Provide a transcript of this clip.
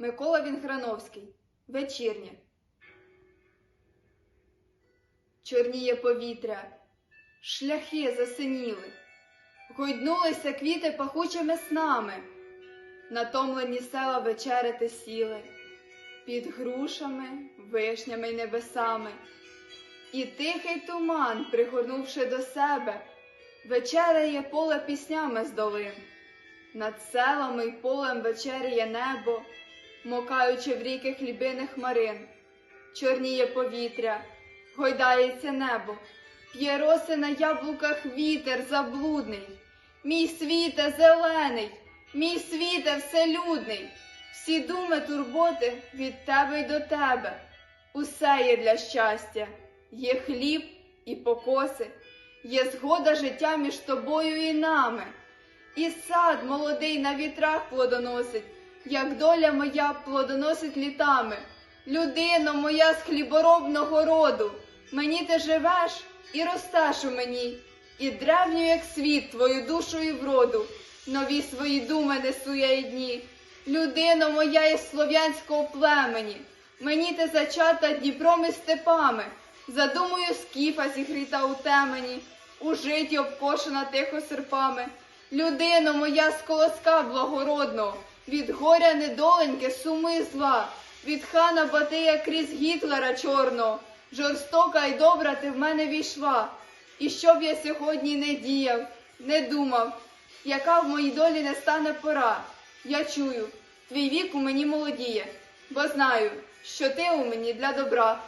Микола Вінграновський. Вечірнє. Чорніє повітря, шляхи засиніли, гойднулися квіти пахучими снами, натомлені села вечеряти сіли, під грушами, вишнями й небесами. І тихий туман, пригорнувши до себе, вечеряє поле піснями з долин. Над селами й полем вечеряє небо, мокаючи в ріки хлібиних марин. Чорніє повітря, гойдається небо, п'є роси на яблуках вітер заблудний. Мій світе зелений, мій світе вселюдний, всі думи турботи від тебе й до тебе. Усе є для щастя, є хліб і покоси, є згода життя між тобою і нами. І сад молодий на вітрах плодоносить, як доля моя плодоносить літами. Людино моя з хліборобного роду, мені ти живеш і ростеш у мені, і древню, як світ, твою душу і вроду, нові свої думи несу я й дні. Людино моя із слов'янського племені, мені ти зачата Дніпром і степами, задумую скіфа зігріта у темені, у житті обкошена тихо серпами. Людино моя з колоска благородного, від горя недоленьки суми зла, від хана Батия крізь Гітлера чорного, жорстока й добра ти в мене війшла. І щоб я сьогодні не діяв, не думав, яка в моїй долі не стане пора. Я чую, твій вік у мені молодіє, бо знаю, що ти у мені для добра.